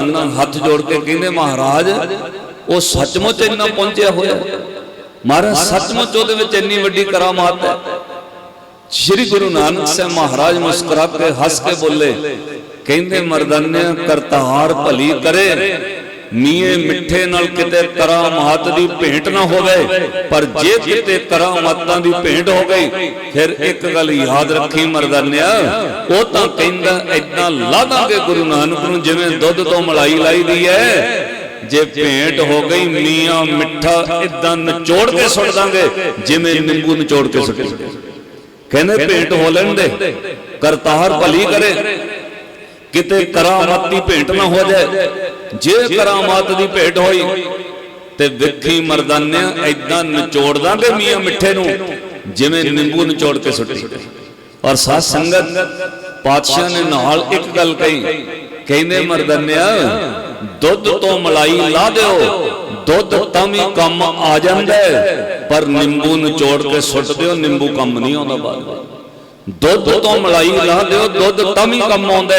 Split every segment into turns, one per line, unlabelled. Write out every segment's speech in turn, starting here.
ਉਹਨਾਂ ਹੱਥ ਜੋੜ ਕੇ ਕਹਿੰਦੇ, ਮਹਾਰਾਜ, ਉਹ ਸੱਚਮੁੱਚ ਇੰਨਾ ਪਹੁੰਚਿਆ ਹੋਇਆ ਮਹਾਰਾਜ, ਸੱਚਮੁੱਚ ਉਹਦੇ ਵਿੱਚ ਇੰਨੀ ਵੱਡੀ ਕਰਾਮਾਤ ਹੈ। ਸ੍ਰੀ ਗੁਰੂ ਨਾਨਕ ਸਾਹਿਬ ਮਹਾਰਾਜ ਮੁਸਕਰਾ ਕੇ ਹੱਸ ਕੇ ਬੋਲੇ, ਕਹਿੰਦੇ ਮਰਦਾਨੇ ਕਰਤਾਰ ਭਲੀ ਕਰੇ। ਮੀਏ ਮਿੱਠੇ ਨਾਲ ਕਿਤੇ ਕਰਾਮਾਤ ਦੀ ਭੇਂਟ ਨਾ ਹੋਵੇ ਪਰ ਜੇ ਕਿਤੇ ਕਰਾਮਾਤਾਂ ਦੀ ਭੇਂਟ ਹੋ ਗਈ ਫਿਰ ਇੱਕ ਗੱਲ ਯਾਦ ਰੱਖੀ ਮਰਦਾਨਿਆ ਉਹ ਤਾਂ ਕਹਿੰਦਾ ਇਦਾਂ ਲਾ ਦਾਂਗੇ ਗੁਰੂ ਨਾਨਕ ਨੂੰ ਜਿਵੇਂ ਦੁੱਧ ਤੋਂ ਮਲਾਈ ਲਾਈ ਦੀ ਹੈ। ਜੇ ਭੇਂਟ ਹੋ ਗਈ ਮੀਆਂ ਮਿੱਠਾ ਇਦਾਂ ਨਿਚੋੜ ਕੇ ਸੁੱਟ ਦਾਂਗੇ ਜਿਵੇਂ ਨਿੰਬੂ ਨਿਚੋੜ ਕੇ ਸੁੱਟੇ ਕਹਿੰਦੇ ਭੇਂਟ ਹੋ ਲੈਣ ਦੇ ਕਰਤਾਰ ਭਲੀ ਕਰੇ। ਕਿਤੇ ਕਰਾਮਾਤ ਦੀ ਭੇਂਟ ਨਾ ਹੋ ਜਾਏ ਜੇ ਕਰਾਮਾਤ ਦੀ ਭੇਟ ਹੋਈ ਤੇ ਵਿਖੀ ਮਰਦਾਨਿਆਂ ਐਦਾਂ ਨਿਚੋੜ ਦਾਂਗੇ ਮੀਆਂ ਮਿੱਠੇ ਨੂੰ, ਜਿਵੇਂ ਨਿੰਬੂ ਨਿਚੋੜ ਕੇ ਸੁੱਟੀ। ਔਰ ਸਾਧ ਸੰਗਤ ਪਾਤਸ਼ਾਹ ਨੇ ਨਾਲ ਇੱਕ ਗੱਲ ਕਹੀ। ਕਹਿੰਦੇ ਮਰਦਾਨਿਆ, ਦੁੱਧ ਤੋਂ ਮਲਾਈ ਲਾ ਦਿਓ, ਦੁੱਧ ਤਾਂ ਵੀ ਕੰਮ ਆ ਜਾਂਦਾ ਪਰ ਨਿੰਬੂ ਨਿਚੋੜ ਕੇ ਸੁੱਟ ਦਿਓ, ਨਿੰਬੂ ਕੰਮ ਨਹੀਂ ਆਉਂਦਾ ਬਾਅਦ ਦੁੱਧ ਤੋਂ ਮਲਾਈ ਲਾ ਦਿਓ, ਦੁੱਧ ਤਾਂ ਵੀ ਕੰਮ ਆਉਂਦਾ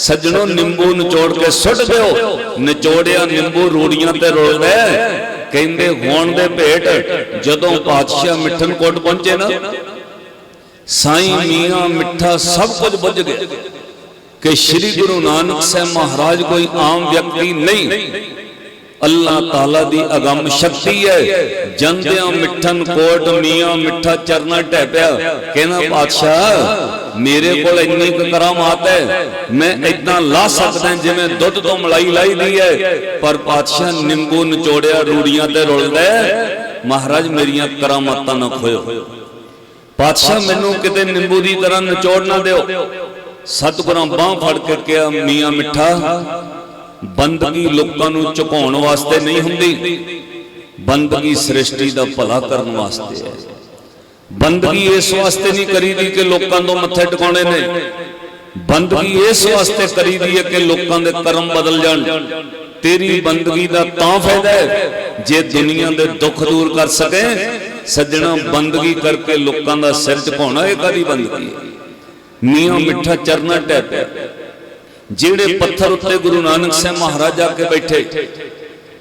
ਸੱਜਣੋ, ਨਿੰਬੂ ਨਿਚੋੜ ਕੇ ਸੁੱਟ ਦਿਓ। ਨਿਚੋੜਿਆ ਨਿੰਬੂ ਰੂੜੀਆਂ ਤੇ ਰੋਲਦਾ ਕਹਿੰਦੇ, ਹੋਣ ਦੇ ਭੇਟ, ਜਦੋਂ ਪਾਤਸ਼ਾਹ ਮਿੱਠਨ ਕੋਟ ਪਹੁੰਚੇ ਨਾ, ਸਾਈਂ ਮੀਆਂ ਮਿੱਠਾ ਸਭ ਕੁਝ ਬੁੱਝ ਗਿਆ। ਕਿ ਸ੍ਰੀ ਗੁਰੂ ਨਾਨਕ ਸਾਹਿਬ ਮਹਾਰਾਜ ਕੋਈ ਆਮ ਵਿਅਕਤੀ ਨਹੀਂ ਅੱਲਾਹ ਤਾਲਾ ਦੀ ਅਗੰਮ ਸ਼ਕਤੀ ਹੈ। ਜੰਦਿਆਂ ਮਿੱਠਨ ਕੋਟ, ਮੀਆਂ ਮਿੱਠਾ ਚਰਨਾ ਢਹਿ ਕਹਿੰਦਾ ਪਾਤਸ਼ਾਹ ਮੇਰੇ ਕੋਲ ਇੰਨੀ ਕੁ ਕਰਾਮਾਤ ਹੈ। ਮੈਂ ਇਦਾਂ ਲਾ ਸਕਦਾ ਜਿਵੇਂ ਦੁੱਧ ਤੋਂ ਮਲਾਈ ਲਾਈ ਹੈ। ਪਰ ਪਾਤਸ਼ਾਹ ਨਿੰਬੂ ਨਿਚੋੜਿਆ, ਰੂੜੀਆਂ ਤੇ ਰੁਲਦਾ ਮਹਾਰਾਜ, ਮੇਰੀਆਂ ਕਰਾਮਾਤਾਂ ਨਾ ਖੋਇਓ। ਪਾਤਸ਼ਾਹ ਮੈਨੂੰ ਕਿਤੇ ਨਿੰਬੂ ਦੀ ਤਰ੍ਹਾਂ ਨਿਚੋੜ ਨਾ ਦਿਓ। ਸਤਿਗੁਰਾਂ ਬਾਹ ਫੜ ਕੇ ਕਿਹਾ, ਮੀਆਂ ਮਿੱਠਾ ਬੰਦਗੀ ਲੋਕਾਂ ਨੂੰ ਝੁਕਾਉਣ ਵਾਸਤੇ ਨਹੀਂ ਹੁੰਦੀ। ਬੰਦਗੀ ਸ੍ਰਿਸ਼ਟੀ ਦਾ ਭਲਾ ਕਰਨ ਵਾਸਤੇ ਹੈ। ਬੰਦਗੀ ਇਸ ਵਾਸਤੇ ਨਹੀਂ ਕਰੀਦੀ ਕਿ ਲੋਕਾਂ ਤੋਂ ਮੱਥੇ ਟਿਕਾਉਣੇ ਨੇ। ਬੰਦਗੀ ਇਸ ਵਾਸਤੇ ਕਰੀਦੀ ਹੈ ਕਿ ਲੋਕਾਂ ਦੇ ਕਰਮ ਬਦਲ ਜਾਣ। ਤੇਰੀ ਬੰਦਗੀ ਦਾ ਤਾਂ ਫਾਇਦਾ ਹੈ ਜੇ ਦੁਨੀਆ ਦੇ ਦੁੱਖ ਦੂਰ ਕਰ ਸਕੇ। ਸੱਜਣਾ ਬੰਦਗੀ ਕਰਕੇ ਲੋਕਾਂ ਦਾ ਸਿਰ ਝੁਕਾਉਣਾ ਇਹ ਕਾਦੀ ਬੰਦਗੀ ਹੈ। ਮੀਆਂ ਮਿੱਠਾ ਚਰਨਾ ਟੈ ਜਿਹੜੇ ਪੱਥਰ ਉੱਤੇ ਗੁਰੂ ਨਾਨਕ ਸਾਹਿਬ ਮਹਾਰਾਜ ਆ ਕੇ ਬੈਠੇ,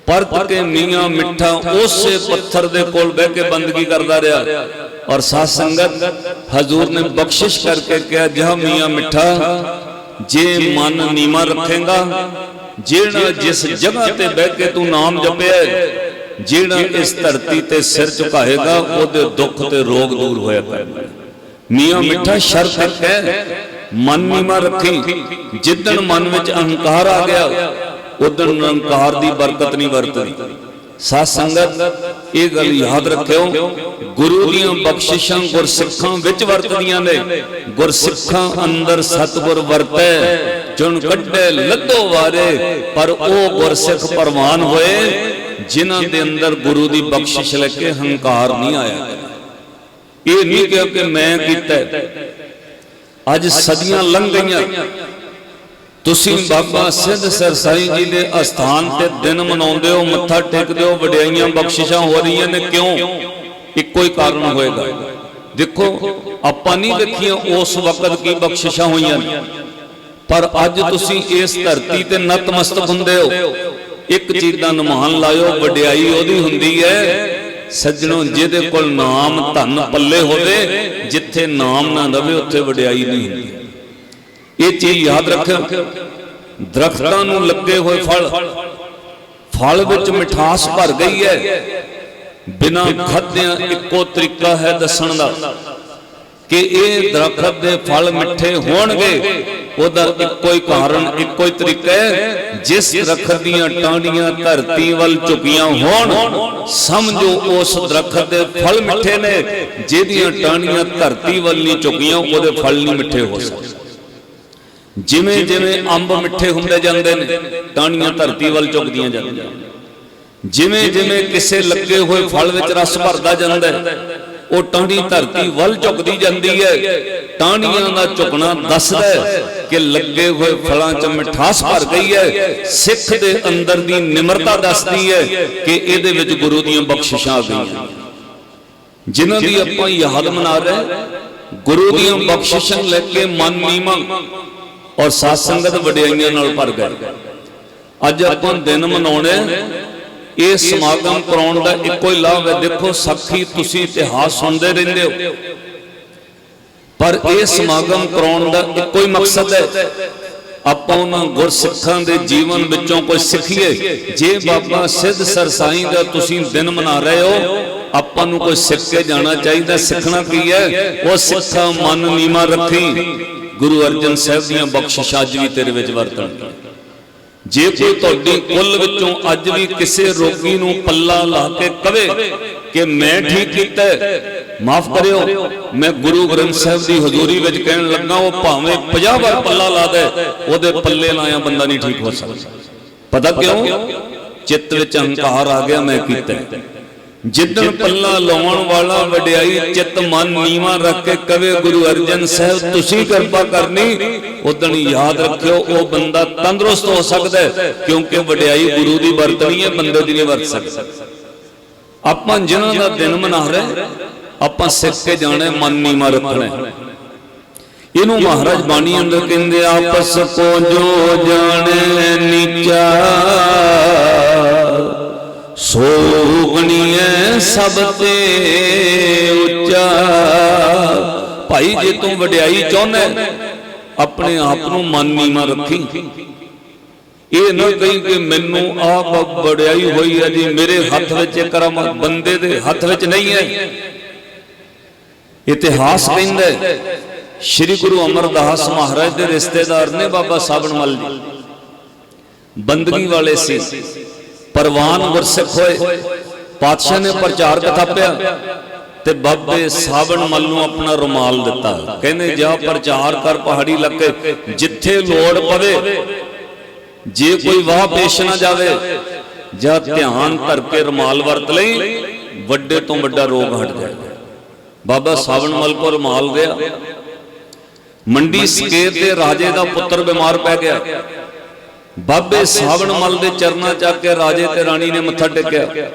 ਪਰਤ ਕੇ ਮੀਆਂ ਮਿੱਠਾ ਉਸੇ ਪੱਥਰ ਦੇ ਕੋਲ ਬਹਿ ਕੇ ਬੰਦਗੀ ਕਰਦਾ ਰਿਹਾ। ਔਰ ਸਾਧ ਸੰਗਤ ਹਜ਼ੂਰ ਨੇ ਬਖਸ਼ਿਸ਼ ਕਰਕੇ ਕਿਹਾ ਜਹ ਮੀਆਂ ਮਿੱਠਾ, ਜੇ ਮਨ ਨੀਮਾ ਰੱਖੇਗਾ, ਜਿਹੜਾ ਜਿਸ ਜਗ੍ਹਾ ਤੇ ਬਹਿ ਕੇ ਤੂੰ ਨਾਮ ਜਪਿਆ ਜਿਹੜਾ ਇਸ ਧਰਤੀ ਤੇ ਸਿਰ ਝੁਕਾਏਗਾ, ਉਹਦੇ ਦੁੱਖ ਤੇ ਰੋਗ ਦੂਰ ਹੋਇਆ ਕਰਨਗੇ ਮੀਆਂ ਮਿੱਠਾ ਸ਼ਰਤ ਹੈ ਮਨ ਨੀਮਾ ਰੱਖੀ। ਜਿੱਦਣ ਮਨ ਵਿੱਚ ਅਹੰਕਾਰ ਆ ਗਿਆ, ਉਦੋਂ ਅਹੰਕਾਰ ਦੀ ਬਰਕਤ ਨਹੀਂ ਵਰਤਦੀ ਸਾਧ ਸੰਗਤ, ਇਹ ਗੱਲ ਯਾਦ ਰੱਖਿਓ, ਗੁਰੂ ਦੀਆਂ ਬਖਸ਼ਿਸ਼ਾਂ ਗੁਰਸਿੱਖਾਂ ਵਿੱਚ ਵਰਤਦੀਆਂ ਨੇ। ਗੁਰਸਿੱਖਾਂ ਅੰਦਰ ਸਤਿਗੁਰ ਵਰਤੈ ਚੁਣ ਕੱਢੇ ਲੱਦੋ ਵਾਰੇ, ਪਰ ਉਹ ਗੁਰਸਿੱਖ ਪਰਮਾਨ ਹੋਏ, ਜਿਨ੍ਹਾਂ ਦੇ ਅੰਦਰ ਗੁਰੂ ਦੀ ਬਖਸ਼ਿਸ਼ ਲੈ ਕੇ ਹੰਕਾਰ ਨਹੀਂ ਆਇਆ। ਇਹ ਨਹੀਂ ਕਿਹਾ ਕਿ ਮੈਂ ਕੀਤਾ। ਅੱਜ ਸਦੀਆਂ ਲੰਘ ਗਈਆਂ ਤੁਸੀਂ ਬਾਬਾ ਸਿੱਧ ਸਰਸਾਈ ਜੀ ਦੇ ਅਸਥਾਨ ਤੇ ਦਿਨ ਮਨਾਉਂਦੇ ਹੋ ਮੱਥਾ ਟੇਕਦੇ ਹੋ ਵਡਿਆਈਆਂ ਬਖਸ਼ਿਸ਼ਾਂ ਹੋ ਰਹੀਆਂ ਨੇ ਕਿਉਂ? ਇੱਕੋ ਹੀ ਕਾਰਨ ਹੋਏਗਾ। ਦੇਖੋ ਆਪਾਂ ਨਹੀਂ ਵੇਖੀਆਂ ਉਸ ਵਕਤ ਕੀ ਬਖਸ਼ਿਸ਼ਾਂ ਹੋਈਆਂ ਨੇ। ਪਰ ਅੱਜ ਤੁਸੀਂ ਇਸ ਧਰਤੀ ਤੇ ਨਤਮਸਤਕ ਹੁੰਦੇ ਹੋ। ਇੱਕ ਚੀਜ਼ ਦਾ ਨਿਮਾਨ ਲਾਇਓ ਵਡਿਆਈ ਉਹਦੀ ਹੁੰਦੀ ਹੈ। ਸੱਜਣੋ ਜਿਹਦੇ ਕੋਲ ਨਾਮ ਧਨ ਪੱਲੇ ਹੋਵੇ ਜਿੱਥੇ ਨਾਮ ਨਾ ਰਵੇ ਉੱਥੇ ਵਡਿਆਈ ਨਹੀਂ ਹੁੰਦੀ। ਇਹ ਚੀਜ਼ ਯਾਦ ਰੱਖਿਓ ਦਰਖਤਾਂ ਨੂੰ ਲੱਗੇ ਹੋਏ ਫਲ। ਫਲ। ਵਿੱਚ ਮਿਠਾਸ ਭਰ ਗਈ ਹੈ। ਬਿਨਾਂ ਖਾਦਿਆਂ ਇੱਕੋ ਤਰੀਕਾ ਹੈ ਦੱਸਣ ਦਾ। ਕਿ ਇਹ ਦਰਖਤ ਦੇ ਫਲ ਮਿੱਠੇ ਹੋਣਗੇ। ਉਹਦਾ ਇੱਕੋ ਹੀ ਕਾਰਨ, ਇੱਕੋ ਹੀ ਤਰੀਕਾ ਹੈ, ਜਿਸ ਦਰਖਤ ਦੀਆਂ ਟਾਹਣੀਆਂ ਧਰਤੀ ਵੱਲ ਝੁਕੀਆਂ ਹੋਣ, ਸਮਝੋ ਉਸ ਦਰਖਤ ਦੇ ਫਲ ਮਿੱਠੇ ਨੇ, ਜਿਹਦੀਆਂ ਟਾਹਣੀਆਂ ਧਰਤੀ ਵੱਲ ਨਹੀਂ ਝੁਕੀਆਂ, ਉਹਦੇ ਫਲ ਨਹੀਂ ਮਿੱਠੇ ਹੋ ਸਕਦੇ। ਜਿਵੇਂ ਜਿਵੇਂ ਅੰਬ ਮਿੱਠੇ ਹੁੰਦੇ ਜਾਂਦੇ ਨੇ ਟਾਹਣੀਆਂ ਧਰਤੀ ਵੱਲ ਝੁਕਦੀਆਂ ਜਾਂਦੀਆਂ। ਜਿਵੇਂ ਜਿਵੇਂ ਕਿਸੇ ਲੱਗੇ ਹੋਏ ਫਲ ਵਿੱਚ ਰਸ ਭਰਦਾ ਜਾਂਦਾ ਹੈ ਉਹ ਟਾਹਣੀ ਧਰਤੀ ਵੱਲ ਝੁਕਦੀ ਜਾਂਦੀ ਹੈ। ਟਾਹਣੀਆਂ ਦਾ ਝੁਕਣਾ ਦੱਸਦਾ ਹੈ ਕਿ ਲੱਗੇ ਹੋਏ ਫਲਾਂ 'ਚ ਮਿਠਾਸ ਭਰ ਗਈ ਹੈ। ਸਿੱਖ ਦੇ ਅੰਦਰ ਦੀ ਨਿਮਰਤਾ ਦੱਸਦੀ ਹੈ ਕਿ ਇਹਦੇ ਵਿੱਚ ਗੁਰੂ ਦੀਆਂ ਬਖਸ਼ਿਸ਼ਾਂ ਆ ਗਈਆਂ। ਜਿਨ੍ਹਾਂ ਦੀ ਆਪਾਂ ਯਾਦ ਮਨਾ ਰਹੇ ਗੁਰੂ ਦੀਆਂ ਬਖਸ਼ਿਸ਼ਾਂ ਲੈ ਕੇ ਮਨ ਨੀਮਾ ਔਰ ਸਾਧ ਸੰਗਤ ਵਡਿਆਈਆਂ ਨਾਲ ਭਰ ਗਏ। ਅੱਜ ਆਪਾਂ ਦਿਨ ਮਨਾਉਣੇ ਇਹ ਸਮਾਗਮ ਕਰਾਉਣ ਦਾ ਇੱਕੋ ਹੀ ਲਾਭ ਹੈ। ਦੇਖੋ ਸਾਖੀ ਤੁਸੀਂ ਇਤਿਹਾਸ ਸੁਣਦੇ ਰਹਿੰਦੇ ਹੋ। ਪਰ ਇਹ ਸਮਾਗਮ ਕਰਾਉਣ ਦਾ ਇੱਕੋ ਹੀ ਮਕਸਦ ਹੈ। ਆਪਾਂ ਉਹਨਾਂ ਗੁਰਸਿੱਖਾਂ ਦੇ ਜੀਵਨ ਵਿੱਚੋਂ ਕੁਝ ਸਿੱਖੀਏ। ਜੇ ਬਾਬਾ ਸਿੱਧ ਸਰਸਾਈ ਦਾ ਤੁਸੀਂ ਦਿਨ ਮਨਾ ਰਹੇ ਹੋ, ਆਪਾਂ ਨੂੰ ਕੁਝ ਸਿੱਖ ਕੇ ਜਾਣਾ ਚਾਹੀਦਾ। ਸਿੱਖਣਾ ਕੀ ਹੈ? ਉਹ ਸਿੱਖਾ ਮਨ ਨੀਮਾ ਰੱਖੀ। ਗੁਰੂ ਅਰਜਨ ਸਾਹਿਬ ਦੀਆਂ ਬਖਸ਼ਿਸ਼ਾਂ ਅੱਜ ਵੀ ਤੇਰੇ ਵਿੱਚ ਵਰਤਣ। ਜੇ ਕੋਈ ਤੁਹਾਡੀ ਕੁੱਲ ਵਿੱਚੋਂ ਅੱਜ ਵੀ ਕਿਸੇ ਰੋਗੀ ਨੂੰ ਪੱਲਾ ਲਾ ਕੇ ਕਵੇ ਕਿ ਮੈਂ ਠੀਕ ਕੀਤਾ ਮਾਫ ਕਰਿਓ। ਮੈਂ ਗੁਰੂ ਗ੍ਰੰਥ ਸਾਹਿਬ ਦੀ ਹਜ਼ੂਰੀ ਵਿੱਚ ਕਹਿਣ ਲੱਗਾ ਉਹ ਭਾਵੇਂ 50 ਵਾਰ ਪੱਲਾ ਲਾ ਦੇ ਉਹਦੇ ਪੱਲੇ ਲਾਇਆ ਬੰਦਾ ਨਹੀਂ ਠੀਕ ਹੋ ਸਕਦਾ। ਪਤਾ ਕਿਉਂ? ਚਿੱਤ ਵਿੱਚ ਹੰਕਾਰ ਆ ਗਿਆ ਮੈਂ ਕੀਤਾ ਜਿੱਦਣ ਪੱਲਾ ਲਾਉਣ ਵਾਲਾ ਵਡਿਆਈ ਚਿੱਤ ਮਨ ਨੀਵਾ ਰੱਖ ਕੇ ਕਵੇ, ਗੁਰੂ ਅਰਜਨ ਸਾਹਿਬ, ਤੁਸੀਂ ਕਿਰਪਾ ਕਰਨੀ। ਉਦਣ ਯਾਦ ਰੱਖਿਓ, ਉਹ ਬੰਦਾ ਤੰਦਰੁਸਤ ਹੋ ਸਕਦਾ ਕਿਉਂਕਿ ਵਡਿਆਈ ਗੁਰੂ ਦੀ ਵਰਤਣੀ ਹੈ, ਬੰਦੇ ਦੀ ਨਹੀਂ ਵਰਤ ਸਕਦਾ। ਆਪਾਂ ਜਿਨ੍ਹਾਂ ਦਾ ਦਿਨ ਮਨਾ ਰਹੇ ਆਪਾਂ ਸਿੱਖ ਕੇ ਜਾਣਾ ਮਨ ਨੀਵਾ ਰੱਖਣਾ ਇਹਨੂੰ ਮਹਾਰਾਜ ਬਾਣੀ ਅੰਦਰ ਕਹਿੰਦੇ ਆਪਸ ਕੋ ਜੋ ਜਾਣੇ, ਨੀਚਾ ਸੋ ਗਣੀਐ ਸਭ ਤੇ ਉੱਚਾ। ਭਾਈ, ਜੇ ਤੂੰ ਵਡਿਆਈ ਚਾਹੁੰਦਾ ਆਪਣੇ ਆਪ ਨੂੰ ਮਾਨੀ ਨੀਵਾ ਰੱਖੀ। ਇਹ ਨਾ ਕਹੀਂ ਕਿ ਮੈਨੂੰ ਆਪ ਵਡਿਆਈ ਹੋਈ ਹੈ ਜੀ, ਮੇਰੇ ਹੱਥ ਵਿੱਚ ਕਰਮ ਬੰਦੇ ਦੇ ਹੱਥ ਵਿੱਚ ਨਹੀਂ ਹੈ। ਇਤਿਹਾਸ ਕਹਿੰਦਾ ਸ਼੍ਰੀ ਗੁਰੂ ਅਮਰਦਾਸ ਮਹਾਰਾਜ ਦੇ ਰਿਸ਼ਤੇਦਾਰ ਨੇ ਬਾਬਾ ਸਾਬਣ ਮੱਲ ਜੀ। ਬੰਦਗੀ ਵਾਲੇ ਸੀ। ਪਰਵਾਨ ਗੁਰਸਿੱਖ ਹੋਏ। ਪਾਤਸ਼ਾਹ ਨੇ ਪ੍ਰਚਾਰ ਕਥਾਪਿਆ ਤੇ ਬਾਬੇ ਸਾਵਣ ਮੱਲ ਨੂੰ ਆਪਣਾ ਰੁਮਾਲ ਦਿੱਤਾ। ਕਹਿੰਦੇ, ਜਾ ਪ੍ਰਚਾਰ ਕਰ ਪਹਾੜੀ ਇਲਾਕੇ, ਜਿੱਥੇ ਲੋੜ ਪਵੇ, ਜੇ ਕੋਈ ਵਾਹ ਪੇਸ਼ ਨਾ ਜਾਵੇ, ਜਾਂ ਧਿਆਨ ਧਰ ਕੇ ਰੁਮਾਲ ਵਰਤ ਲਈ, ਵੱਡੇ ਤੋਂ ਵੱਡਾ ਰੋਗ ਹਟ ਜਾਏ। ਬਾਬਾ ਸਾਵਣ ਮਲ ਕੋ ਰੁਮਾਲ ਗਿਆ। ਮੰਡੀ ਸਕੇਤ ਤੇ ਰਾਜੇ ਦਾ ਪੁੱਤਰ ਬਿਮਾਰ ਪੈ ਗਿਆ। ਬਾਬੇ ਸਾਵਣ ਮਲ ਦੇ ਚਰਨਾਂ ਚੱਕ ਕੇ ਰਾਜੇ ਤੇ ਰਾਣੀ ਨੇ ਮੱਥਾ ਟੇਕਿਆ।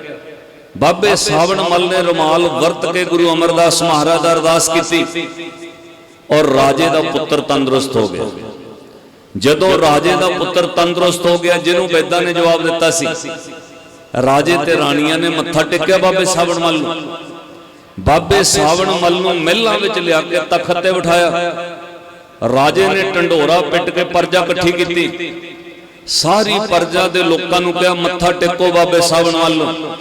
ਬਾਬੇ ਸਾਵਣ ਮਲ ਨੇ ਰੁਮਾਲ ਵਰਤ ਕੇ ਗੁਰੂ ਅਮਰਦਾਸ ਮਹਾਰਾਜ ਦਾ ਅਰਦਾਸ ਕੀਤੀ ਔਰ ਰਾਜੇ ਦਾ ਪੁੱਤਰ ਤੰਦਰੁਸਤ ਹੋ ਗਿਆ। ਜਦੋਂ ਰਾਜੇ ਦਾ ਪੁੱਤਰ ਤੰਦਰੁਸਤ ਹੋ ਗਿਆ ਜਿਹਨੂੰ ਵੈਦਾਂ ਨੇ ਜਵਾਬ ਦਿੱਤਾ ਸੀ। ਰਾਜੇ ਤੇ ਰਾਣੀਆਂ ਨੇ ਮੱਥਾ ਟੇਕਿਆ ਬਾਬੇ ਸਾਵਣ ਮਲ ਨੂੰ। ਬਾਬੇ ਸਾਵਣ ਮਲ ਨੂੰ ਮਹਿਲਾਂ ਵਿੱਚ ਲਿਆ ਕੇ ਤਖਤ ਤੇ ਬਿਠਾਇਆ। ਰਾਜੇ ਨੇ ਢੰਡੋਰਾ ਪਿੱਟ ਕੇ ਪਰਜਾ ਇਕੱਠੀ ਕੀਤੀ। ਸਾਰੀ ਪਰਜਾ ਦੇ ਲੋਕਾਂ ਨੂੰ ਕਿਹਾ ਮੱਥਾ ਟੇਕੋ ਬਾਬੇ ਸਾਵਣ ਮਲ ਨੂੰ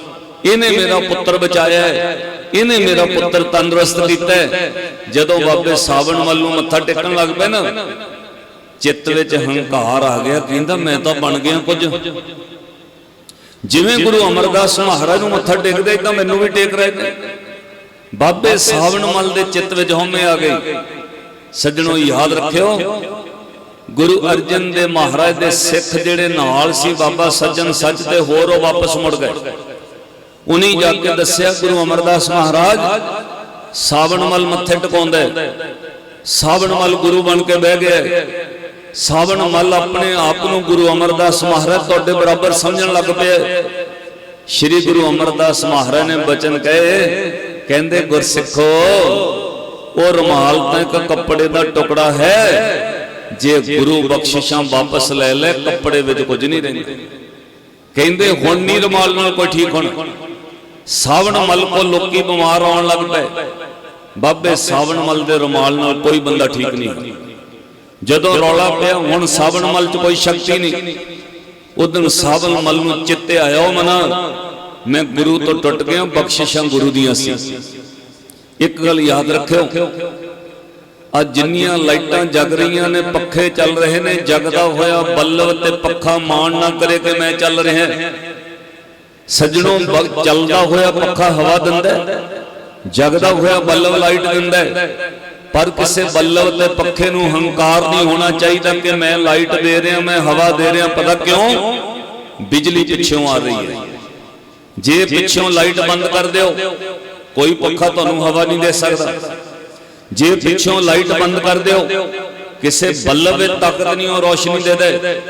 ਇਹਨੇ ਮੇਰਾ ਪੁੱਤਰ ਬਚਾਇਆ ਹੈ। ਇਹਨੇ ਮੇਰਾ ਪੁੱਤਰ ਤੰਦਰੁਸਤ ਕੀਤਾ ਜਦੋਂ ਬਾਬੇ ਸਾਵਣ ਨੂੰ ਮੱਥਾ ਟੇਕਣ ਲੱਗ ਪਏ ਨਾ ਚਿੱਤ ਵਿੱਚ ਹੰਕਾਰ ਆ ਗਿਆ ਕਹਿੰਦਾ ਮੈਂ ਤਾਂ ਬਣ ਗਿਆ ਕੁਝ। ਜਿਵੇਂ ਗੁਰੂ ਅਮਰਦਾਸ ਮਹਾਰਾਜ ਨੂੰ ਮੱਥਾ ਟੇਕਦੇ ਤਾਂ ਮੈਨੂੰ ਵੀ ਟੇਕ ਰਹੇ ਨੇ। ਬਾਬੇ ਸਾਵਣ ਮਲ ਦੇ ਚਿੱਤ ਵਿੱਚ ਹਉਮੈ ਆ ਗਈ ਸੱਜਣੋ ਯਾਦ ਰੱਖਿਓ। ਗੁਰੂ ਅਰਜਨ ਦੇ ਮਹਾਰਾਜ ਦੇ ਸਿੱਖ ਜਿਹੜੇ ਨਾਲ ਸੀ, ਬਾਬਾ ਸੱਜਣ ਸੱਚ ਤੇ ਹੋਰ ਉਹ ਵਾਪਸ ਮੁੜ ਗਏ। ਉਨੀ ਜਾ ਕੇ ਦੱਸਿਆ, ਗੁਰੂ ਅਮਰਦਾਸ ਮਹਾਰਾਜ, ਸਾਵਣ ਮਲ ਮੱਥੇ ਟਿਕਾਉਂਦਾ। ਹੈ। ਸਾਵਣ ਮਲ ਗੁਰੂ ਬਣ ਕੇ ਬਹਿ ਗਿਆ। ਸਾਵਣ ਮਲ ਆਪਣੇ ਆਪ ਨੂੰ ਗੁਰੂ ਅਮਰਦਾਸ ਮਹਾਰਾਜ ਤੁਹਾਡੇ ਬਰਾਬਰ ਸਮਝਣ ਲੱਗ ਪਿਆ। ਸ੍ਰੀ ਗੁਰੂ ਅਮਰਦਾਸ ਮਹਾਰਾਜ ਨੇ ਬਚਨ ਕਹੇ, ਕਹਿੰਦੇ, ਗੁਰਸਿੱਖੋ, ਉਹ ਰੁਮਾਲ ਤਾਂ ਇੱਕ ਕੱਪੜੇ ਦਾ ਟੁਕੜਾ ਹੈ ਜੇ ਗੁਰੂ ਬਖਸ਼ਿਸ਼ਾਂ ਵਾਪਸ ਲੈ ਲੈ, ਕੱਪੜੇ ਵਿੱਚ ਕੁਝ ਨਹੀਂ ਰਹਿੰਦਾ। ਕਹਿੰਦੇ, ਹੁਣ ਨਹੀਂ ਰੁਮਾਲ ਨਾਲ ਕੋਈ ਠੀਕ ਹੋਣਾ? ਸਾਵਣ ਮਲ ਕੋ ਲੋਕੀ ਬਿਮਾਰ ਆਉਣ ਲੱਗ ਪਏ। ਬਾਬੇ, ਸਾਵਣ ਮਲ ਦੇ ਰੁਮਾਲ ਨਾਲ ਕੋਈ ਬੰਦਾ ਠੀਕ ਨਹੀਂ ਜਦੋਂ ਰੌਲਾ ਪਿਆ, ਹੁਣ ਸਾਵਣ ਮਲ 'ਚ ਕੋਈ ਸ਼ਕਤੀ ਨਹੀਂ। ਉਦੋਂ ਸਾਵਣ ਮਲ ਨੂੰ ਚਿੱਤੇ ਆਇਆ, ਉਹ ਮਨਾ, ਮੈਂ ਗੁਰੂ ਤੋਂ ਟੁੱਟ ਗਿਆ, ਬਖਸ਼ਿਸ਼ਾਂ ਗੁਰੂ ਦੀਆਂ ਸੀ। ਇੱਕ ਗੱਲ ਯਾਦ ਰੱਖਿਓ ਆ ਜਿੰਨੀਆਂ ਲਾਈਟਾਂ ਜਗ ਰਹੀਆਂ ਨੇ ਪੱਖੇ ਚੱਲ ਰਹੇ ਨੇ ਜਗਦਾ ਹੋਇਆ ਬੱਲਬ ਤੇ ਪੱਖਾ ਮਾਣ ਨਾ ਕਰੇ ਕਿ ਮੈਂ ਚੱਲ ਰਿਹਾ। ਸੱਜਣੋਂ ਚੱਲਦਾ ਹੋਇਆ ਪੱਖਾ ਹਵਾ ਦਿੰਦਾ। ਜਗਦਾ ਹੋਇਆ ਬੱਲਬ ਲਾਈਟ ਦਿੰਦਾ। ਪਰ ਕਿਸੇ ਬੱਲਬ ਤੇ ਪੱਖੇ ਨੂੰ ਹੰਕਾਰ ਨਹੀਂ ਹੋਣਾ ਚਾਹੀਦਾ ਕਿ ਮੈਂ ਲਾਈਟ ਦੇ ਰਿਹਾ ਮੈਂ ਹਵਾ ਦੇ ਰਿਹਾ। ਪਤਾ ਕਿਉਂ? ਬਿਜਲੀ ਪਿੱਛੋਂ ਆ ਰਹੀ ਹੈ। ਜੇ ਪਿੱਛੋਂ ਲਾਈਟ ਬੰਦ ਕਰ ਦਿਓ ਕੋਈ ਪੱਖਾ ਤੁਹਾਨੂੰ ਹਵਾ ਨਹੀਂ ਦੇ ਸਕਦਾ। ਜੇ ਪਿੱਛੋਂ ਲਾਈਟ ਬੰਦ ਕਰ ਦਿਓ ਕਿਸੇ ਬੱਲਬ ਵਿੱਚ ਤਾਕਤ ਨਹੀਂ ਉਹ ਰੋਸ਼ਨੀ ਦੇ ਦੇ।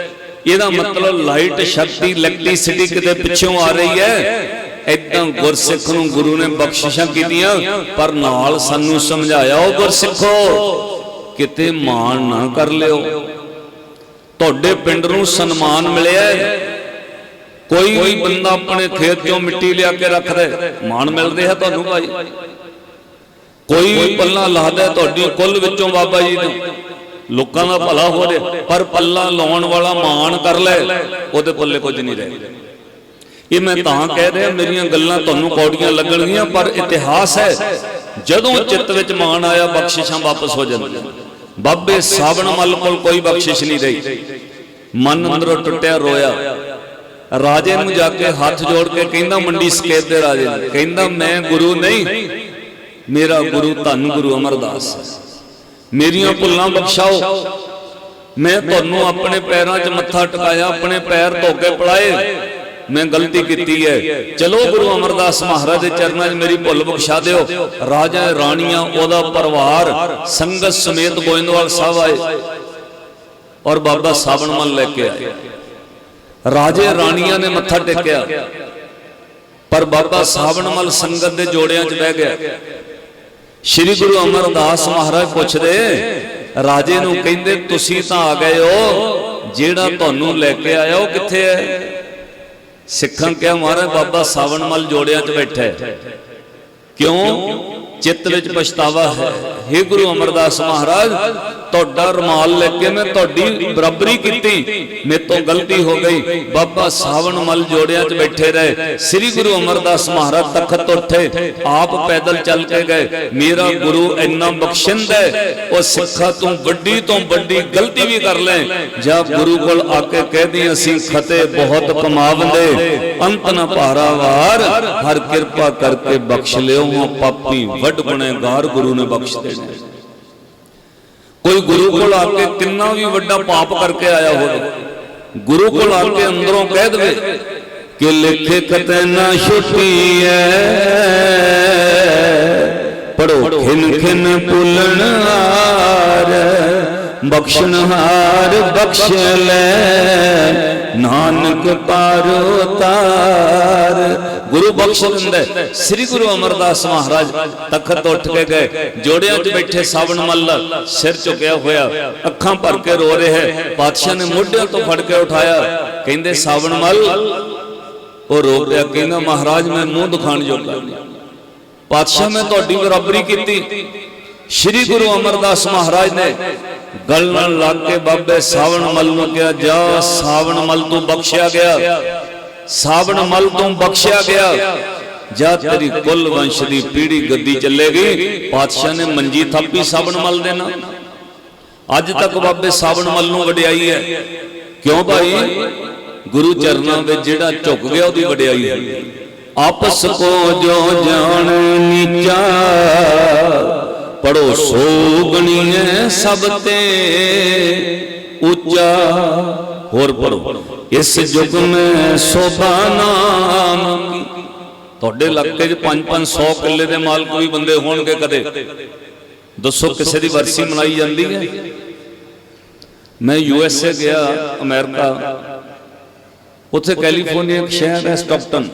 ਇਹਦਾ ਮਤਲਬ ਲਾਈਟ ਸ਼ਕਤੀ ਇਲੈਕਟ੍ਰਿਸਿਟੀ ਕਿਤੇ ਪਿੱਛੋਂ ਆ ਰਹੀ ਹੈ। ਇਦਾਂ ਗੁਰਸਿੱਖ ਨੂੰ ਗੁਰੂ ਨੇ ਬਖਸ਼ਿਸ਼ਾਂ ਕੀਤੀਆਂ ਪਰ ਨਾਲ ਸਾਨੂੰ ਸਮਝਾਇਆ ਉਹ ਗੁਰਸਿੱਖੋ ਕਿਤੇ ਮਾਣ ਨਾ ਕਰ ਲਿਓ। ਤੁਹਾਡੇ ਪਿੰਡ ਨੂੰ ਸਨਮਾਨ ਮਿਲਿਆ ਹੈ। ਕੋਈ ਵੀ ਬੰਦਾ ਆਪਣੇ ਖੇਤ ਚੋਂ ਮਿੱਟੀ ਲਿਆ ਕੇ ਰੱਖਦਾ ਹੈ, ਮਾਣ ਮਿਲ ਰਿਹਾ ਤੁਹਾਨੂੰ ਭਾਈ। ਕੋਈ ਵੀ ਪੱਲਾ ਲਾਦਾ ਹੈ ਤੁਹਾਡੀ ਕੁੱਲ ਵਿੱਚੋਂ ਬਾਬਾ ਜੀ ਨੂੰ। ਲੋਕਾਂ ਦਾ ਭਲਾ ਹੋ ਰਿਹਾ ਪਰ ਪੱਲਾ ਲਾਉਣ ਵਾਲਾ ਮਾਣ ਕਰ ਲੈ, ਉਹਦੇ ਪੱਲੇ ਕੁਝ ਨਹੀਂ ਰਹਿ ਇਹ ਮੈਂ ਤਾਂ ਕਹਿ ਰਿਹਾ, ਮੇਰੀਆਂ ਗੱਲਾਂ ਤੁਹਾਨੂੰ ਕੌੜੀਆਂ ਲੱਗਣਗੀਆਂ, ਪਰ ਇਤਿਹਾਸ ਹੈ, ਜਦੋਂ ਚਿੱਤ ਵਿੱਚ ਮਾਣ ਆਇਆ, ਬਖਸ਼ਿਸ਼ਾਂ ਵਾਪਸ ਹੋ ਜਾਂਦੀਆਂ। ਬਾਬੇ ਸਾਬਣ ਮੱਲ ਕੋਲ ਕੋਈ ਬਖਸ਼ਿਸ਼ ਨਹੀਂ ਰਹੀ। ਮਨ ਅੰਦਰੋਂ ਟੁੱਟਿਆ, ਰੋਇਆ। ਰਾਜੇ ਨੂੰ ਜਾ ਕੇ ਹੱਥ ਜੋੜ ਕੇ ਕਹਿੰਦਾ, ਮੰਡੀ ਸਕੇਤ ਦੇ ਰਾਜੇ ਨੂੰ। ਕਹਿੰਦਾ, ਮੈਂ ਗੁਰੂ ਨਹੀਂ ਮੇਰਾ ਗੁਰੂ ਧੰਨ ਗੁਰੂ ਅਮਰਦਾਸ। ਮੇਰੀਆਂ ਭੁੱਲਾਂ ਬਖਸ਼ਾਓ। ਮੈਂ ਤੁਹਾਨੂੰ ਆਪਣੇ ਪੈਰਾਂ 'ਚ ਮੱਥਾ ਟਿਕਾਇਆ, ਆਪਣੇ ਪੈਰ ਧੋ ਕੇ ਪੜਾਏ। ਮੈਂ ਗਲਤੀ ਕੀਤੀ ਹੈ। ਚਲੋ ਗੁਰੂ ਅਮਰਦਾਸ ਮਹਾਰਾਜ ਦੇ ਚਰਨਾਂ 'ਚ ਮੇਰੀ ਭੁੱਲ ਬਖਸ਼ਾ ਦਿਓ। ਰਾਜਾ ਰਾਣੀਆਂ, ਉਹਦਾ ਪਰਿਵਾਰ ਸੰਗਤ ਸਮੇਤ ਗੋਇੰਦਵਾਲ ਸਾਹਿਬ ਆਏ ਔਰ ਬਾਬਾ ਸਾਬਣ ਮਲ ਲੈ ਕੇ ਆਏ। ਰਾਜੇ ਰਾਣੀਆਂ ਨੇ ਮੱਥਾ ਟੇਕਿਆ, ਪਰ ਬਾਬਾ ਸਾਬਣ ਮਲ ਸੰਗਤ ਦੇ ਜੋੜਿਆਂ 'ਚ ਬਹਿ ਗਿਆ। ਸ਼੍ਰੀ ਗੁਰੂ ਅਮਰਦਾਸ ਮਹਾਰਾਜ ਪੁੱਛਦੇ ਰਾਜੇ ਨੂੰ ਕਹਿੰਦੇ ਤੁਸੀਂ ਤਾਂ ਆ ਗਏ ਹੋ ਜਿਹੜਾ ਤੁਹਾਨੂੰ ਲੈ ਕੇ ਆਇਆ ਉਹ ਕਿੱਥੇ ਹੈ? ਸਿੱਖਾਂ ਕਿਹਾ ਮਹਾਰਾਜ ਬਾਬਾ ਸਾਵਣ ਮਲ ਜੋੜਿਆਂ 'ਚ ਬੈਠਾ ਹੈ। ਕਿਉਂ? ਚਿੱਤ ਵਿੱਚ ਪਛਤਾਵਾ ਹੈ। हे ਗੁਰੂ ਅਮਰਦਾਸ ਮਹਾਰਾਜ, ਤੁਹਾਡਾ ਰਮਾਲ ਲੈ ਕੇ ਮੈਂ ਤੁਹਾਡੀ ਬਰਾਬਰੀ ਕੀਤੀ ਮੇਰੇ ਤੋਂ ਗਲਤੀ ਹੋ ਗਈ। ਬਾਬਾ ਸਾਵਣ ਮਲ ਜੋੜਿਆਂ 'ਚ ਬੈਠੇ ਰਹੇ। ਸ੍ਰੀ ਗੁਰੂ ਅਮਰਦਾਸ ਮਹਾਰਾਜ ਤਖਤ ਤੋਂ ਉੱਠੇ, ਆਪ ਪੈਦਲ ਚੱਲ ਕੇ ਗਏ। ਮੇਰਾ ਗੁਰੂ ਇੰਨਾ ਬਖਸ਼ਿੰਦ ਹੈ, ਉਹ ਸਿੱਖਾ ਤੂੰ ਵੱਡੀ ਤੋਂ ਵੱਡੀ ਗਲਤੀ ਵੀ ਕਰ ਲੈ। ਜਾਂ ਗੁਰੂ ਕੋਲ ਆ ਕੇ ਕਹਿਦੀ ਅਸੀਂ ਖਤੇ ਬਹੁਤ ਕਮਾਵੰਦੇ। ਅੰਤ ਨਾ ਭਾਰਾ ਵਾਰ, ਹਰ ਕਿਰਪਾ ਕਰਕੇ ਬਖਸ਼ ਲਿਓ। ਪਾਪੀ ਵੱਡ ਗੁਨੇਗਾਰ ਗੁਰੂ ਨੇ ਬਖਸ਼ ਦੇਣਾ ਕੋਈ ਗੁਰੂ ਕੋਲ ਆ ਕੇ ਕਿੰਨਾ ਵੀ ਵੱਡਾ ਪਾਪ ਕਰਕੇ ਆਇਆ ਹੋਵੇ, ਗੁਰੂ ਕੋਲ ਆ ਕੇ ਅੰਦਰੋਂ ਕਹਿ ਦੇਵੇ ਕਿ ਲਿਖੇ ਕਤੇ ਨਾ ਛੁੱਟੀ ਐ ਪੜੋ ਖਿਨ ਖਿਨ ਪੁਲਣ ਹਾਰ, ਬਖਸ਼ਣ ਹਾਰ ਬਖਸ਼ ਲੈ, ਨਾਨਕ ਪਾਰੋ ਤਾਰ। ਗੁਰੂ ਬਖਸ਼ ਦਿੰਦਾ ਸ੍ਰੀ ਗੁਰੂ ਅਮਰਦਾਸ ਮਹਾਰਾਜ ਤਖਤ ਤੋਂ ਉੱਠ ਕੇ ਗਏ। ਜੋੜਿਆਂ 'ਚ ਬੈਠੇ ਸਾਵਣ ਮੱਲ, ਸਿਰ ਝੁਕਿਆ ਹੋਇਆ, ਅੱਖਾਂ ਭਰ ਕੇ ਰੋ ਰਿਹਾ ਹੈ। ਪਾਤਸ਼ਾਹ ਨੇ ਮੋਢਿਆਂ ਤੋਂ ਫੜ ਕੇ ਉਠਾਇਆ। ਕਹਿੰਦੇ, ਸਾਵਣ ਮੱਲ? ਉਹ ਰੋ ਪਿਆ, ਕਹਿੰਦਾ, ਮਹਾਰਾਜ, ਮੈਂ ਮੂੰਹ ਦਿਖਾਣ ਜੋਗਾ ਪਾਤਸ਼ਾਹ, ਮੈਂ ਤੁਹਾਡੀ ਬਰਾਬਰੀ ਕੀਤੀ। ਸ੍ਰੀ ਗੁਰੂ ਅਮਰਦਾਸ ਮਹਾਰਾਜ ਨੇ ਗਲ ਨਾਲ ਲੱਗ ਕੇ ਬਾਬੇ ਸਾਵਣ ਮਲ ਨੂੰ ਕਿਹਾ, ਜਾ ਸਾਵਣ ਮਲ ਤੋਂ ਬਖਸ਼ਿਆ ਗਿਆ। ਸਾਵਣ ਮਲ ਤੋਂ ਬਖਸ਼ਿਆ ਗਿਆ। ਜਾ ਤੇਰੀ ਕੁੱਲ ਵੰਸ਼ ਦੀ ਪੀੜੀ ਗੱਦੀ ਚੱਲੇਗੀ। ਪਾਤਸ਼ਾਹ ਨੇ ਮੰਜੀ ਥਾਪੀ ਸਾਵਣ ਮਲ ਦੇ ਨਾਲ। ਅੱਜ ਤੱਕ ਬਾਬੇ ਸਾਵਣ ਮਲ ਨੂੰ ਵਡਿਆਈ ਹੈ। ਕਿਉਂ ਭਾਈ? ਗੁਰੂ ਚਰਨਾਂ ਵਿੱਚ ਜਿਹੜਾ ਝੁਕ ਗਿਆ, ਉਹਦੀ ਵਡਿਆਈ ਹੈ। ਆਪਸ ਕੋ ਜੋ ਜਾਣ ਨੀਚਾ, ਪੜੋ ਸੋ ਸਭ ਤੇ ਉੱਚਾ। ਹੋਰ ਪੜੋ। ਇਸ ਯੁਗ ਮੈਂ ਸੋਭਾ ਨਾਮ ਕੀ? ਤੁਹਾਡੇ ਇਲਾਕੇ 'ਚ 5-500 ਕਿੱਲੇ ਦੇ ਮਾਲਕ ਵੀ ਬੰਦੇ ਹੋਣਗੇ ਕਦੇ? ਦੱਸੋ ਕਿਸੇ ਦੀ ਵਰਸੀ ਮਨਾਈ ਜਾਂਦੀ ਹੈ? ਮੈਂ ਯੂ ਐਸ ਏ ਗਿਆ ਅਮਰੀਕਾ। ਉੱਥੇ ਕੈਲੀਫੋਰਨੀਆ ਇੱਕ ਸ਼ਹਿਰ ਹੈ ਸਟਾਕਟਨ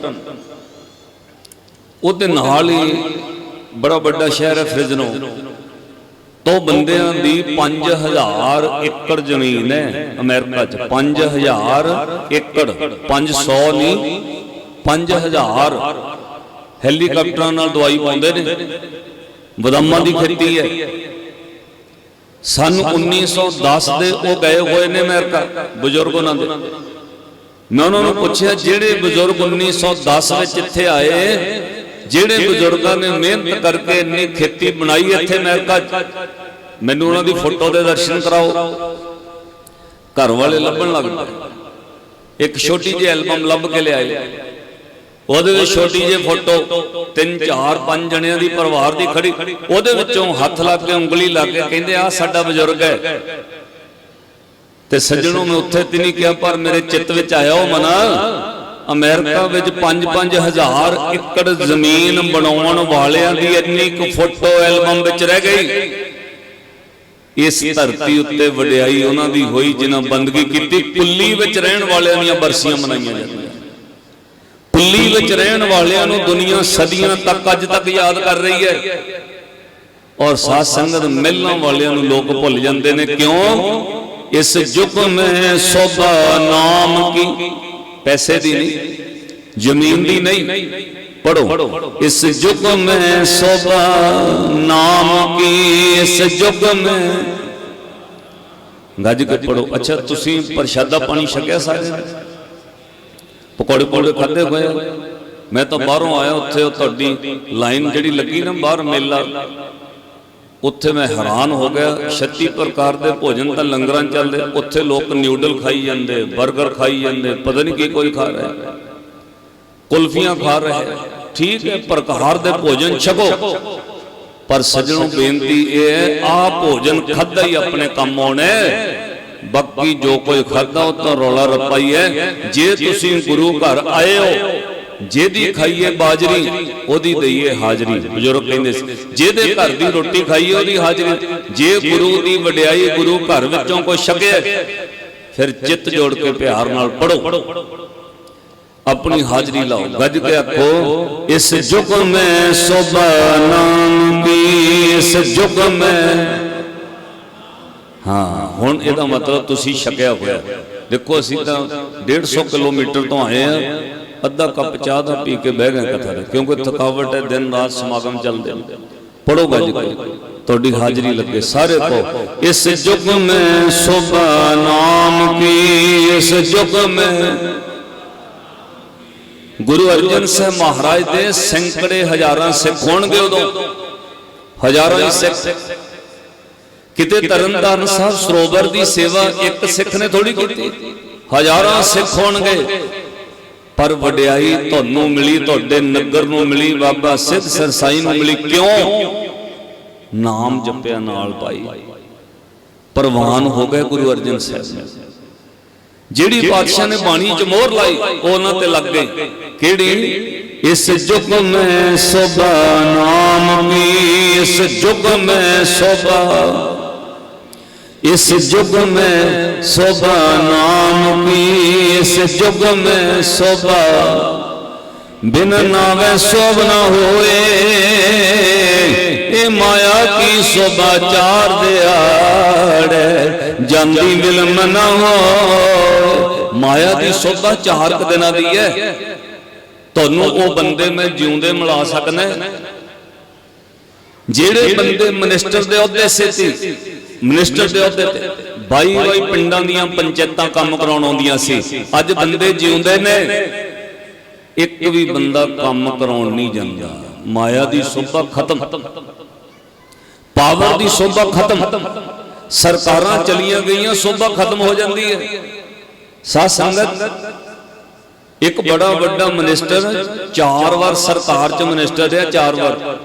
ਉਹਦੇ ਨਾਲ ਹੀ ਬੜਾ ਵੱਡਾ ਸ਼ਹਿਰ ਹੈ ਫ੍ਰਿਜਨੋ ਤੋਂ ਬੰਦਿਆਂ ਦੀ 5000 ਏਕੜ ਜ਼ਮੀਨ ਹੈ ਅਮਰੀਕਾ 'ਚ। 5000 ਏਕੜ 500 ਨਹੀਂ 5000 ਹੈਲੀਕਾਪਟਰਾਂ ਨਾਲ ਦਵਾਈ ਪਾਉਂਦੇ ਨੇ। ਬਦਾਮਾਂ ਦੀ ਖੇਤੀ ਹੈ। ਸਨ 1910 ਦੇ ਉਹ ਗਏ ਹੋਏ ਨੇ ਅਮਰੀਕਾ, ਬਜ਼ੁਰਗ ਉਹਨਾਂ ਦੇ। ਮੈਂ ਉਹਨਾਂ ਨੂੰ ਪੁੱਛਿਆ, ਜਿਹੜੇ ਬਜ਼ੁਰਗ 1910 ਵਿੱਚ ਇੱਥੇ ਆਏ ਜਿਹੜੇ ਬਜ਼ੁਰਗਾਂ ਨੇ ਮਿਹਨਤ ਕਰਕੇ ਇੰਨੀ ਖੇਤੀ ਬਣਾਈ ਇੱਥੇ ਅਮਰੀਕਾ 'ਚ ਮੈਨੂੰ ਉਹਨਾਂ ਦੀ ਫੋਟੋ ਦੇ ਦਰਸ਼ਨ ਕਰਾਓ। ਘਰ ਵਾਲੇ ਲੱਭਣ ਲੱਗ ਪਏ। ਇੱਕ ਛੋਟੀ ਜਿਹੀ ਐਲਬਮ ਲੱਭ ਕੇ ਲਿਆਏ। ਉਹਦੇ ਵਿੱਚ ਛੋਟੀ ਜਿਹੀ ਫੋਟੋ ਤਿੰਨ ਚਾਰ ਪੰਜ ਜਣਿਆਂ ਦੀ ਪਰਿਵਾਰ ਦੀ ਖੜੀ। ਉਹਦੇ ਵਿੱਚੋਂ ਹੱਥ ਲਾ ਕੇ ਉਂਗਲੀ ਲਾ ਕੇ ਕਹਿੰਦੇ ਆ ਸਾਡਾ ਬਜ਼ੁਰਗ ਹੈ। ਤੇ ਸੱਜਣੋਂ ਮੈਂ ਉੱਥੇ ਤੇ ਨਹੀਂ ਕਿਹਾ ਪਰ ਮੇਰੇ ਚਿੱਤ ਵਿੱਚ ਆਇਆ ਉਹ ਮਨਾ। ਅਮਰੀਕਾ ਵਿੱਚ 5-5000 ਏਕੜ ਜ਼ਮੀਨ ਬਣਾਉਣ ਵਾਲਿਆਂ ਦੀ ਇੰਨੀ ਕੁ ਫੋਟੋ ਐਲਬਮ ਵਿੱਚ ਰਹਿ ਗਈ। ਇਸ ਧਰਤੀ ਉੱਤੇ ਵਡਿਆਈ ਉਹਨਾਂ ਦੀ ਹੋਈ ਜਿਨ੍ਹਾਂ ਬੰਦਗੀ ਕੀਤੀ। ਪੁੱਲੀ ਵਿੱਚ ਰਹਿਣ ਵਾਲਿਆਂ ਦੀਆਂ ਬਰਸੀਆਂ ਮਨਾਈਆਂ ਜਾਂਦੀਆਂ। ਪੁੱਲੀ ਵਿੱਚ ਰਹਿਣ ਵਾਲਿਆਂ ਨੂੰ ਦੁਨੀਆ ਸਦੀਆਂ ਤੱਕ, ਅੱਜ ਤੱਕ ਯਾਦ ਕਰ ਰਹੀ ਹੈ। ਔਰ ਸਾਧ ਸੰਗਤ ਮਿਲਣ ਵਾਲਿਆਂ ਨੂੰ ਲੋਕ ਭੁੱਲ ਜਾਂਦੇ ਨੇ, ਕਿਉਂ? ਇਸ ਜੁਗ ਮੈਂ ਸੋਭਾ ਨਾਮ ਕੀ? ਪੈਸੇ ਦੀ ਨਹੀਂ, ਜ਼ਮੀਨ ਦੀ ਨਹੀਂ। ਪੜੋ ਇਸ ਯੁਗ ਮੈਂ ਸੋਭਾ ਨਾਮ ਕੀ, ਇਸ ਯੁਗ ਮੈਂ। ਗੱਜ ਕੇ ਪੜੋ ਅੱਛਾ, ਤੁਸੀਂ ਪ੍ਰਸ਼ਾਦਾ ਪਾਣੀ ਛਕਿਆ ਸਾਰੇ? ਪਕੌੜੇ ਪਕੌੜੇ ਖਾਦੇ ਹੋਏ ਮੈਂ ਤਾਂ ਬਾਹਰੋਂ ਆਇਆ ਉੱਥੇ, ਉਹ ਤੁਹਾਡੀ ਲਾਈਨ ਜਿਹੜੀ ਲੱਗੀ ਨਾ, ਬਾਹਰ ਮੇਲਾ। ਉੱਥੇ ਮੈਂ ਹੈਰਾਨ ਹੋ ਗਿਆ। 36 ਪ੍ਰਕਾਰ ਦੇ ਭੋਜਨ ਤਾਂ ਲੰਗਰਾਂ ਚੱਲਦੇ। ਉੱਥੇ ਲੋਕ ਨਿਊਡਲ ਖਾਈ ਜਾਂਦੇ 버ਗਰ ਖਾਈ ਜਾਂਦੇ ਪਤਾ ਨਹੀਂ ਕੀ ਕੋਈ ਖਾ ਰਿਹਾ। ਕੁਲਫੀਆਂ ਖਾ ਰਹੇ। ਠੀਕ ਹੈ ਪ੍ਰਕਾਰ ਦੇ ਭੋਜਨ ਛਕੋ। ਪਰ ਸੱਜਣੋਂ ਬੇਨਤੀ ਇਹ ਹੈ ਆ ਭੋਜਨ ਖਾਦਾ ਹੀ ਆਪਣੇ ਕੰਮ ਆਉਣਾ। ਬਾਕੀ ਜੋ ਕੋਈ ਖਾਦਾ ਉਹ ਤਾਂ ਰੌਲਾ ਰੱਪਾ ਹੀ ਹੈ। ਜੇ ਤੁਸੀਂ ਗੁਰੂ ਘਰ ਆਏ ਹੋ ਜਿਹਦੀ ਖਾਈਏ ਬਾਜਰੀ, ਉਹਦੀ ਦਈਏ ਹਾਜ਼ਰੀ। ਬਜ਼ੁਰਗ ਕਹਿੰਦੇ ਸੀ, ਜਿਹਦੇ ਘਰ ਦੀ ਰੋਟੀ ਖਾਈਏ, ਉਹਦੀ ਹਾਜ਼ਰੀ। ਜੇ ਗੁਰੂ ਦੀ ਵਡਿਆਈ ਗੁਰੂ ਘਰ ਵਿੱਚੋਂ ਕੋਈ ਛਕਿਆ ਫਿਰ ਚਿੱਤ ਜੋੜ ਕੇ ਪਿਆਰ ਨਾਲ ਪੜੋ ਆਪਣੀ ਹਾਜ਼ਰੀ ਲਾਓ। ਗੱਜ ਕੇ ਆਖੋ, ਇਸ ਜੁਗ ਮੈਂ ਸੋਭਾ ਨਾਮ ਇਸ ਜੁਗ ਮੈਂ। ਹਾਂ, ਹੁਣ ਇਹਦਾ ਮਤਲਬ ਤੁਸੀਂ ਛਕਿਆ ਹੋਇਆ। ਦੇਖੋ ਅਸੀਂ ਤਾਂ 150 ਕਿਲੋਮੀਟਰ ਤੋਂ ਆਏ ਆ ਅੱਧਾ ਕੱਪ ਚਾਹ ਦਾ ਪੀ ਕੇ ਬਹਿ ਗਏ ਕਥਾ ਦੇ ਕਿਉਂਕਿ ਥਕਾਵਟ ਹੈ ਦਿਨ ਰਾਤ ਸਮਾਗਮ ਚੱਲਦੇ ਨੇ ਪੜੋ ਗੱਜ ਕੇ ਤੁਹਾਡੀ ਹਾਜ਼ਰੀ ਲੱਗੇ ਸਾਰੇ ਕੋ ਇਸ ਯੁਗ में शोभा नाम की इस युग में ਗੁਰੂ ਅਰਜਨ ਸਾਹਿਬ ਮਹਾਰਾਜ ਦੇ ਸੈਂਕੜੇ ਹਜ਼ਾਰਾਂ ਸਿੱਖ ਹੋਣਗੇ ਉਦੋਂ ਹਜ਼ਾਰਾਂ ਹੀ ਸਿੱਖ ਕਿਤੇ ਤਰਨਤਾਰਨ ਸਾਹਿਬ ਸਰੋਵਰ ਦੀ ਸੇਵਾ ਇੱਕ ਸਿੱਖ ਨੇ ਥੋੜੀ ਕੀਤੀ ਹਜ਼ਾਰਾਂ ਸਿੱਖ ਹੋਣਗੇ ਪਰ ਵਡਿਆਈ ਤੁਹਾਨੂੰ ਮਿਲੀ ਤੁਹਾਡੇ ਨਗਰ ਨੂੰ ਮਿਲੀ ਬਾਬਾ ਸਿੱਧ ਸਰਸਾਈ ਨੂੰ ਮਿਲੀ। ਕਿਉਂ? ਨਾਮ ਜਪਿਆ ਨਾਲ ਪਾਈ ਪ੍ਰਵਾਨ ਹੋ ਗਏ ਗੁਰੂ ਅਰਜਨ ਸਾਹਿਬ। ਜਿਹੜੀ ਪਾਤਸ਼ਾਹ ਨੇ ਬਾਣੀ ਚ ਮੋਹਰ ਲਾਈ ਉਹ ਉਹਨਾਂ ਤੇ ਲੱਗ ਗਈ। ਕਿਹੜੀ? ਇਸ ਯੁਗ ਮੈਂ ਸੋਭਾ ਨਾਮ ਕੀ ਇਸ ਯੁਗ ਮੈਂ ਸੋਭਾ। ਇਸ ਯੁਗ ਮੈਂ ਸੋਭਾ ਨਾਮ ਕੀ ਇਸ ਯੁਗ ਮੈਂ ਸੋਭਾ। ਬਿਨ ਨਾਵੇ ਸੋਭ ਨਾ ਹੋਏ, ਇਹ ਮਾਇਆ ਕੀ ਸੋਭਾ ਚਾਰ ਦਿਹਾੜੇ ਜਾਂਦੀ ਮਿਲਮ ਨਾ ਹੋ, ਮਾਇਆ ਦੀ ਸੋਭਾ ਚਾਰ ਕੁ ਦਿਨਾਂ ਦੀ ਹੈ ਤੁਹਾਨੂੰ ਉਹ ਬੰਦੇ ਮੈਂ ਜਿਉਂਦੇ ਮਿਲਾ ਸਕਣਾ ਜਿਹੜੇ ਬੰਦੇ ਮਿਨਿਸਟਰ ਦੇ ਅਹੁਦੇ ਸੇ ਸੀ ਮਿਨਿਸਟਰ ਦੇ ਅਹੁਦੇ ਤੇ ਬਾਈ ਬਾਈ ਪਿੰਡਾਂ ਦੀਆਂ ਪੰਚਾਇਤਾਂ ਕੰਮ ਕਰਾਉਣ ਆਉਂਦੀਆਂ ਸੀ। ਅੱਜ ਬੰਦੇ ਜਿਉਂਦੇ ਨੇ। ਇੱਕ ਵੀ ਬੰਦਾ ਕੰਮ ਕਰਾਉਣ ਨਹੀਂ ਜਾਂਦਾ। ਮਾਇਆ ਦੀ ਸੋਭਾ ਖਤਮ। ਪਾਵਰ ਦੀ ਸੋਭਾ ਖਤਮ। ਸਰਕਾਰਾਂ ਚਲੀਆਂ ਗਈਆਂ, ਸੋਭਾ ਖਤਮ ਹੋ ਜਾਂਦੀ ਹੈ। ਸਾਧ ਸੰਗਤ, ਇੱਕ ਬੜਾ ਵੱਡਾ ਮਿਨਿਸਟਰ ਚਾਰ ਵਾਰ ਸਰਕਾਰ ਚ ਮਿਨਿਸਟਰ ਰਿਹਾ, ਚਾਰ ਵਾਰ।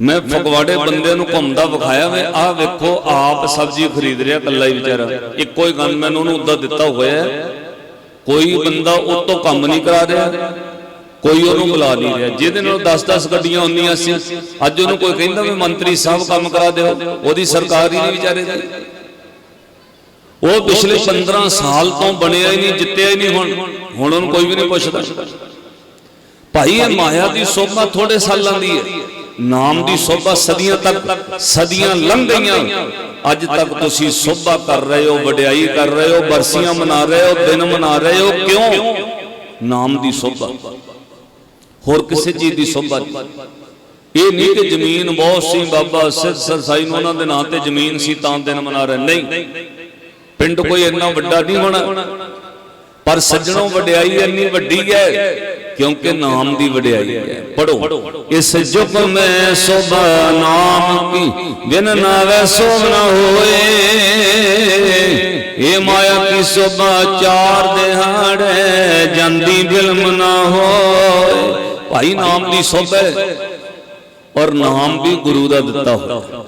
ਮੈਂ ਫਗਵਾੜੇ ਬੰਦੇ ਨੂੰ ਘੁੰਮਦਾ ਵਿਖਾਇਆ ਵੇ, ਆਹ ਵੇਖੋ, ਆਪ ਸਬਜ਼ੀ ਖਰੀਦ ਰਿਹਾ ਕੱਲਾ ਹੀ ਵਿਚਾਰਾ। ਇੱਕੋ ਹੀ ਗਨਮੈਨ ਉਹਨੂੰ ਉੱਦਾਂ ਦਿੱਤਾ ਹੋਇਆ ਕੋਈ ਬੰਦਾ ਉਹ ਤੋਂ ਕੰਮ ਨਹੀਂ ਕਰਾ ਰਿਹਾ, ਕੋਈ ਉਹਨੂੰ ਬੁਲਾ ਨਹੀਂ ਰਿਹਾ। ਜਿਹਦੇ ਨਾਲ 10-10 ਗੱਡੀਆਂ ਹੁੰਦੀਆਂ ਸੀ, ਅੱਜ ਉਹਨੂੰ ਕੋਈ ਕਹਿੰਦਾ ਵੀ ਮੰਤਰੀ ਸਾਹਿਬ ਕੰਮ ਕਰਾ ਦਿਓ, ਉਹਦੀ ਸਰਕਾਰ ਹੀ ਨਹੀਂ ਵਿਚਾਰੇ ਦੀ। ਉਹ ਪਿਛਲੇ 15 ਸਾਲ ਤੋਂ ਬਣਿਆ ਹੀ ਨਹੀਂ, ਜਿੱਤਿਆ ਹੀ ਨਹੀਂ ਹੁਣ। ਹੁਣ ਉਹਨੂੰ ਕੋਈ ਵੀ ਨਹੀਂ ਪੁੱਛਦਾ। ਭਾਈ ਇਹ ਮਾਇਆ ਦੀ ਸੋਭਾ ਥੋੜੇ ਸਾਲਾਂ ਦੀ ਹੈ। ਨਾਮ ਦੀ ਸੋਭਾ ਸਦੀਆਂ ਤੱਕ ਸਦੀਆਂ ਲੰਘ ਗਈਆਂ। ਅੱਜ ਤੱਕ ਤੁਸੀਂ ਸੋਭਾ ਕਰ ਰਹੇ ਹੋ, ਵਡਿਆਈ ਕਰ ਰਹੇ ਹੋ, ਬਰਸੀਆਂ ਮਨਾ ਰਹੇ ਹੋ, ਦਿਨ ਮਨਾ ਰਹੇ ਹੋ, ਕਿਉਂ? ਨਾਮ ਦੀ ਸੋਭਾ। ਹੋਰ ਕਿਸੇ ਚੀਜ਼ ਦੀ ਸੋਭਾ ਇਹ ਨਹੀਂ ਕਿ ਜ਼ਮੀਨ ਬਹੁਤ ਸੀ ਬਾਬਾ, ਸਿੱਧ ਸਰਸਾਈ ਨੂੰ ਉਹਨਾਂ ਦੇ ਨਾਂ ਤੇ ਜ਼ਮੀਨ ਸੀ, ਤਾਂ ਦਿਨ ਮਨਾ ਰਹੇ। ਨਹੀਂ। ਪਿੰਡ ਕੋਈ ਇੰਨਾ ਵੱਡਾ ਨਹੀਂ ਹੋਣਾ। ਪਰ ਸੱਜਣੋਂ, ਵਡਿਆਈ ਇੰਨੀ ਵੱਡੀ ਹੈ। ਕਿਉਂਕਿ ਨਾਮ ਦੀ ਵਡਿਆਈ ਹੈ। ਪੜੋ ਇਸ ਯੁਗ ਮੈਂ ਸੋਭਾ ਨਾਮ ਕੀ। ਬਿਨ ਨਾਵੇ ਸੋਭ ਨਾ ਹੋਏ। ਇਹ ਮਾਇਆ ਕੀ ਸੋਭਾ ਚਾਰ ਦਿਹਾੜੇ। ਜਾਂਦੀ ਬਿਲਮ ਨਾ ਹੋਏ। ਭਾਈ ਨਾਮ ਦੀ ਸੋਭਾ ਔਰ ਨਾਮ ਵੀ ਗੁਰੂ ਦਾ ਦਿੱਤਾ ਹੋਇਆ।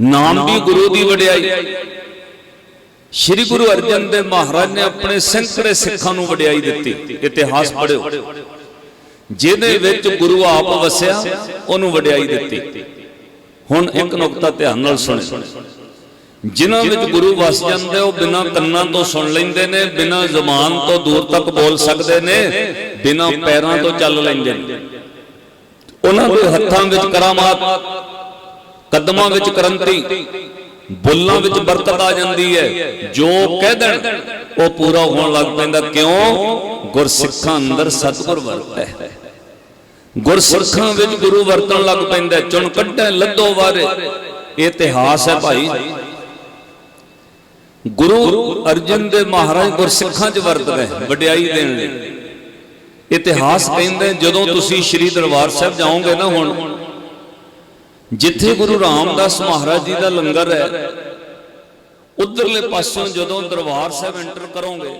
ਨਾਮ ਵੀ ਗੁਰੂ ਦੀ ਵਡਿਆਈ। ਸ਼੍ਰੀ ਗੁਰੂ ਅਰਜਨ ਦੇਵ ਮਹਾਰਾਜ ਨੇ ਆਪਣੇ ਸੈਂਕੜੇ ਸਿੱਖਾਂ ਨੂੰ ਵਡਿਆਈ ਦਿੱਤੀ ਇਤਿਹਾਸ ਪੜ੍ਹਿਓ। ਜਿਹਦੇ ਵਿੱਚ ਗੁਰੂ ਆਪ ਵਸਿਆ ਉਹਨੂੰ ਵਡਿਆਈ ਦਿੱਤੀ। ਹੁਣ ਇੱਕ ਨੁਕਤਾ ਧਿਆਨ ਨਾਲ ਸੁਣੋ। ਜਿਨ੍ਹਾਂ ਵਿੱਚ ਗੁਰੂ ਵਸ ਜਾਂਦੇ ਉਹ ਬਿਨਾਂ ਕੰਨਾਂ ਤੋਂ ਸੁਣ ਲੈਂਦੇ ਨੇ ਬਿਨਾਂ ਜ਼ੁਬਾਨ ਤੋਂ ਦੂਰ ਤੱਕ ਬੋਲ ਸਕਦੇ ਨੇ ਬਿਨਾਂ ਪੈਰਾਂ ਤੋਂ ਚੱਲ ਲੈਂਦੇ ਨੇ। ਉਹਨਾਂ ਦੇ ਹੱਥਾਂ ਵਿੱਚ ਕਰਾਮਾਤ ਕਦਮਾਂ ਵਿੱਚ ਕਰੰਤੀ। ਬੁੱਲਾਂ ਵਿੱਚ ਬਰਕਤ ਆ ਜਾਂਦੀ ਹੈ। ਜੋ ਕਹਿ ਦੇਣ, ਉਹ ਪੂਰਾ ਹੋਣ ਲੱਗ ਪੈਂਦਾ। ਕਿਉਂ? ਗੁਰਸਿੱਖਾਂ ਅੰਦਰ ਸਤਿਗੁਰ ਵਰਤਦਾ ਹੈ। ਗੁਰਸਿੱਖਾਂ ਵਿੱਚ ਗੁਰੂ ਵਰਤਣ ਲੱਗ ਪੈਂਦਾ ਹੈ। ਚੁਣ ਕੱਢੈ ਲੱਦੋ ਵਾਰੇ। ਇਤਿਹਾਸ ਹੈ ਭਾਈ। ਗੁਰੂ ਅਰਜਨ ਦੇ ਮਹਾਰਾਜ ਗੁਰਸਿੱਖਾਂ 'ਚ ਵਰਤਦੇ ਵਡਿਆਈ ਦੇਣ ਲਈ। ਇਤਿਹਾਸ ਕਹਿੰਦੇ ਜਦੋਂ ਤੁਸੀਂ ਸ੍ਰੀ ਦਰਬਾਰ ਸਾਹਿਬ ਜਾਓਗੇ ਨਾ ਹੁਣ ਜਿੱਥੇ ਗੁਰੂ ਰਾਮਦਾਸ ਮਹਾਰਾਜ ਜੀ ਦਾ ਲੰਗਰ ਹੈ, ਉਧਰਲੇ ਪਾਸੋਂ ਜਦੋਂ ਦਰਬਾਰ ਸਾਹਿਬ ਐਂਟਰ ਕਰੋਗੇ